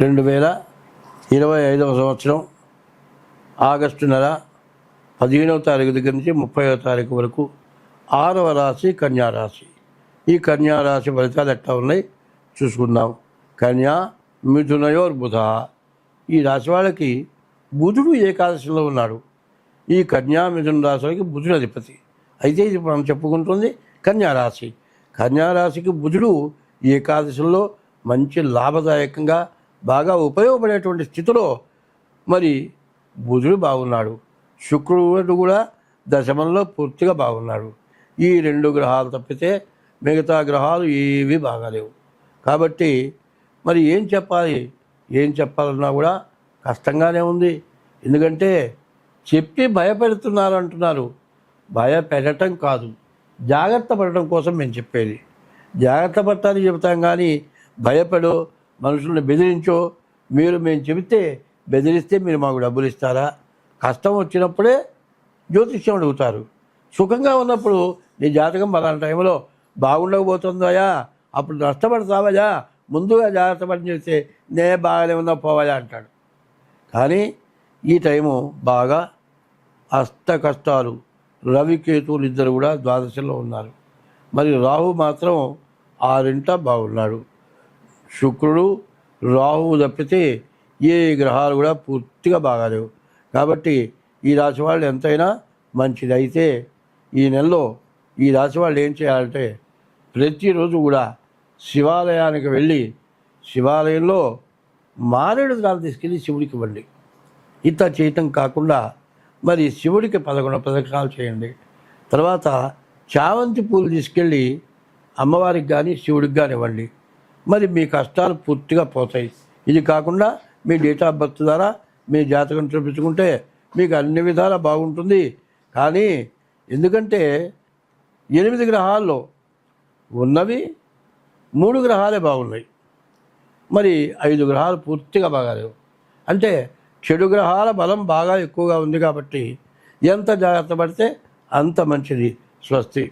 రెండు వేల ఇరవై ఐదవ సంవత్సరం ఆగస్టు నెల పదిహేనవ తారీఖు దగ్గర నుంచి ముప్పైవ తారీఖు వరకు ఆరవ రాశి కన్యారాశి ఈ కన్యారాశి ఫలితాలు ఎట్లా ఉన్నాయి? చూసుకుందాం. కన్యా మిథునయోర్ బుధ. ఈ రాశి వాళ్ళకి బుధుడు ఏకాదశిలో ఉన్నాడు. ఈ కన్యా మిథున రాశులకి బుధుడు అధిపతి. అయితే ఇది మనం చెప్పుకుంటుంది కన్యారాశి కన్యారాశికి బుధుడు ఏకాదశిలో మంచి లాభదాయకంగా బాగా ఉపయోగపడేటువంటి స్థితిలో మరి బుధుడు బాగున్నాడు. శుక్రుడు కూడా దశమంలో పూర్తిగా బాగున్నాడు. ఈ రెండు గ్రహాలు తప్పితే మిగతా గ్రహాలు ఏవి బాగాలేవు. కాబట్టి మరి ఏం చెప్పాలి? ఏం చెప్పాలన్నా కూడా కష్టంగానే ఉంది. ఎందుకంటే చెప్పి భయపెడుతున్నారు అంటున్నారు. భయపెట్టడం కాదు. జాగ్రత్త పడటం కోసం మేము చెప్పేది. జాగ్రత్త పడటానికి చెబుతాం కానీ భయపడో మనుషుల్ని బెదిరించో. మీరు మేము చెబితే బెదిరిస్తే మీరు మాకు డబ్బులు ఇస్తారా? కష్టం వచ్చినప్పుడే జ్యోతిష్యం అడుగుతారు. సుఖంగా ఉన్నప్పుడు నీ జాతకం పలానా టైంలో బాగుండకపోతుందయా అప్పుడు నష్టపడతావయా ముందుగా జాగ్రత్త పడి చేస్తే నే బాగానే ఉన్నా పోవాయా అంటాడు. కానీ ఈ టైము బాగా అష్ట కష్టాలు రవికేతువులు ఇద్దరు కూడా ద్వాదశలో ఉన్నారు. మరి రాహు మాత్రం ఆరింట బాగున్నాడు. శుక్రుడు రాహువు తప్పితే ఏ గ్రహాలు కూడా పూర్తిగా బాగాలేవు. కాబట్టి ఈ రాశి వాళ్ళు ఎంతైనా మంచిది. అయితే ఈ నెలలో ఈ రాశి వాళ్ళు ఏం చేయాలంటే ప్రతిరోజు కూడా శివాలయానికి వెళ్ళి శివాలయంలో మారేడు దాన్ని తీసుకెళ్ళి శివుడికి ఇవ్వండి. ఇంత చేయటం కాకుండా మరి శివుడికి పదకొండు పథకాలు చేయండి. తర్వాత చామంతి పూలు తీసుకెళ్ళి అమ్మవారికి కానీ శివుడికి కానీ ఇవ్వండి. మరి మీ కష్టాలు పూర్తిగా పోతాయి. ఇది కాకుండా మీ డేట్ ఆఫ్ బర్త్ ద్వారా మీ జాతకం చూపించుకుంటే మీకు అన్ని విధాలా బాగుంటుంది. కానీ ఎందుకంటే ఎనిమిది గ్రహాల్లో ఉన్నవి మూడు గ్రహాలే బాగున్నాయి. మరి ఐదు గ్రహాలు పూర్తిగా బాగాలేవు. అంటే చెడు గ్రహాల బలం బాగా ఎక్కువగా ఉంది కాబట్టి ఎంత జాగ్రత్త పడితే అంత మంచిది. స్వస్తి.